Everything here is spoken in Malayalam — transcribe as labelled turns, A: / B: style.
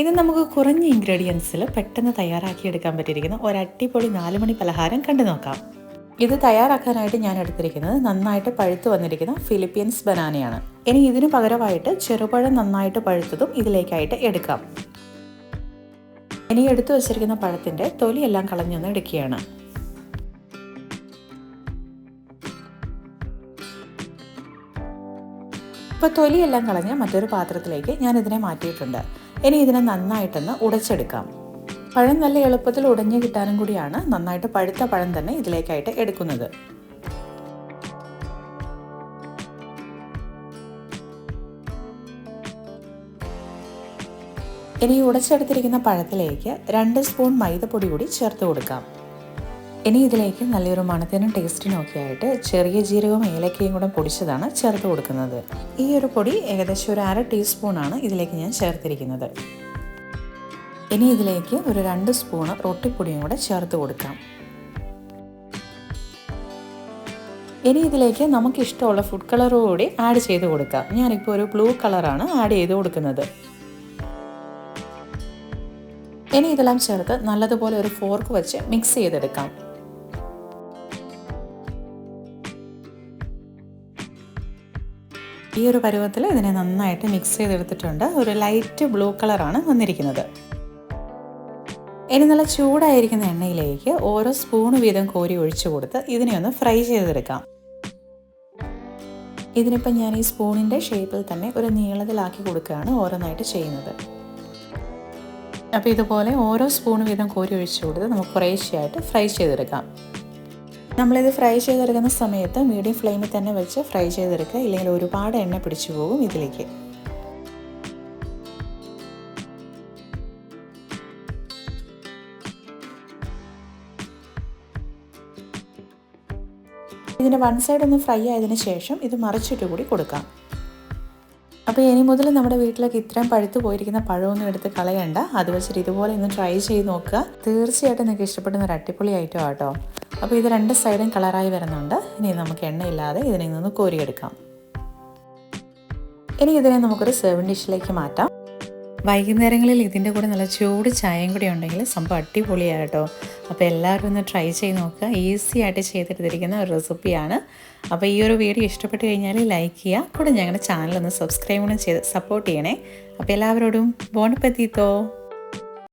A: ഇത് നമുക്ക് കുറഞ്ഞ ഇൻഗ്രീഡിയൻസിൽ പെട്ടെന്ന് തയ്യാറാക്കിയെടുക്കാൻ പറ്റിയിരിക്കുന്ന ഒരു അടിപൊളി നാലുമണി പലഹാരം കണ്ടു നോക്കാം. ഇത് തയ്യാറാക്കാനായിട്ട് ഞാൻ എടുത്തിരിക്കുന്നത് നന്നായിട്ട് പഴുത്ത് വന്നിരിക്കുന്ന ഫിലിപ്പീൻസ് ബനാനയാണ്. ഇനി ഇതിനു പകരമായിട്ട് ചെറുപഴം നന്നായിട്ട് പഴുത്തതും ഇതിലേക്കായിട്ട് എടുക്കാം. ഇനി എടുത്തു വച്ചിരിക്കുന്ന പഴത്തിന്റെ തൊലിയെല്ലാം കളഞ്ഞൊന്ന് എടുക്കുകയാണ്. ഇപ്പോൾ തൊലിയെല്ലാം കളഞ്ഞ് മറ്റൊരു പാത്രത്തിലേക്ക് ഞാൻ ഇതിനെ മാറ്റിയിട്ടുണ്ട്. ഇനി ഇതിനെ നന്നായിട്ടൊന്ന് ഉടച്ചെടുക്കാം. പഴം നല്ല എളുപ്പത്തിൽ ഉടഞ്ഞു കിട്ടാനും കൂടിയാണ് നന്നായിട്ട് പഴുത്ത പഴം തന്നെ ഇതിലേക്കായിട്ട് എടുക്കുന്നത്. ഇനി ഉടച്ചെടുത്തിരിക്കുന്ന പഴത്തിലേക്ക് രണ്ട് സ്പൂൺ മൈദപ്പൊടി കൂടി ചേർത്ത് കൊടുക്കാം. ഇനി ഇതിലേക്ക് നല്ലൊരു മണത്തിനും ടേസ്റ്റിനും ഒക്കെ ആയിട്ട് ചെറിയ ജീരകവും ഏലക്കയും കൂടെ പൊടിച്ചതാണ് ചേർത്ത് കൊടുക്കുന്നത്. ഈ ഒരു പൊടി ഏകദേശം ഒരു അര ടീസ്പൂണാണ് ഇതിലേക്ക് ഞാൻ ചേർത്തിരിക്കുന്നത്. ഇനി ഇതിലേക്ക് ഒരു രണ്ട് സ്പൂണ് റൊട്ടിപ്പൊടിയും കൂടെ ചേർത്ത് കൊടുക്കാം. ഇനി ഇതിലേക്ക് നമുക്ക് ഇഷ്ടമുള്ള ഫുഡ് കളറും കൂടി ആഡ് ചെയ്ത് കൊടുക്കാം. ഞാനിപ്പോൾ ഒരു ബ്ലൂ കളറാണ് ആഡ് ചെയ്ത് കൊടുക്കുന്നത്. ഇനി ഇതെല്ലാം ചേർത്ത് നല്ലതുപോലെ ഒരു ഫോർക്ക് വെച്ച് മിക്സ് ചെയ്തെടുക്കാം. ഈ ഒരു പരുവത്തിൽ ഇതിനെ നന്നായിട്ട് മിക്സ് ചെയ്തെടുത്തിട്ടുണ്ട്. ഒരു ലൈറ്റ് ബ്ലൂ കളറാണ് വന്നിരിക്കുന്നത്. ഇനി നല്ല ചൂടായിരിക്കുന്ന എണ്ണയിലേക്ക് ഓരോ സ്പൂൺ വീതം കോരി ഒഴിച്ചു കൊടുത്ത് ഇതിനെ ഒന്ന് ഫ്രൈ ചെയ്തെടുക്കാം. ഇതിനിപ്പം ഞാൻ ഈ സ്പൂണിന്റെ ഷേപ്പിൽ തന്നെ ഒരു നീളത്തിലാക്കി കൊടുക്കുകയാണ് ഓരോന്നായിട്ട് ചെയ്യുന്നത്. അപ്പോൾ ഇതുപോലെ ഓരോ സ്പൂൺ വീതം കോരി ഒഴിച്ചു കൊടുത്ത് നമുക്ക് കുറേശ്ശെയായിട്ട് ഫ്രൈ ചെയ്തെടുക്കാം. നമ്മളിത് ഫ്രൈ ചെയ്തെടുക്കുന്ന സമയത്ത് മീഡിയം ഫ്ലെയിമിൽ തന്നെ വെച്ച് ഫ്രൈ ചെയ്തെടുക്കുക. ഇല്ലെങ്കിൽ ഒരുപാട് എണ്ണ പിടിച്ചു പോകും ഇതിലേക്ക്. ഇതിന്റെ വൺ സൈഡ് ഒന്ന് ഫ്രൈ ആയതിന് ശേഷം ഇത് മറിച്ചിട്ട് കൂടി കൊടുക്കാം. അപ്പോൾ ഇനി മുതൽ നമ്മുടെ വീട്ടിലേക്ക് ഇത്രയും പഴുത്തു പോയിരിക്കുന്ന പഴമൊന്നും എടുത്ത് കളയണ്ട. അത് വെച്ചിട്ട് ഇതുപോലെ ഒന്ന് ട്രൈ ചെയ്ത് നോക്കുക. തീർച്ചയായിട്ടും നിങ്ങൾക്ക് ഇഷ്ടപ്പെടുന്ന ഒരു അടിപൊളി ഐറ്റം ആട്ടോ അപ്പോൾ ഇത് രണ്ട് സൈഡും കളറായി വരുന്നുണ്ട്. ഇനി നമുക്ക് എണ്ണയില്ലാതെ ഇതിനെ നിന്ന് കോരിയെടുക്കാം. ഇനി ഇതിനെ നമുക്കൊരു സെർവിങ് ഡിഷിലേക്ക് മാറ്റാം. വൈകുന്നേരങ്ങളിൽ ഇതിന്റെ കൂടെ നല്ല ചൂട് ചായയും കൂടി ഉണ്ടെങ്കിൽ സംഭവം അടിപൊളിയാണ് കേട്ടോ. അപ്പോൾ എല്ലാവരും ഒന്ന് ട്രൈ ചെയ്ത് നോക്കുക. ഈസി ആയിട്ട് ചെയ്തെടുത്തിരിക്കുന്ന ഒരു റെസിപ്പിയാണ് അപ്പോൾ ഈ ഒരു വീഡിയോ ഇഷ്ടപ്പെട്ട് കഴിഞ്ഞാൽ ലൈക്ക് ചെയ്യുക. കൂടെ ഞങ്ങളുടെ ചാനൽ ഒന്ന് സബ്സ്ക്രൈബ് ചെയ്ത് സപ്പോർട്ട് ചെയ്യണേ. അപ്പോൾ എല്ലാവരോടും ബോണപ്പത്തിത്തോ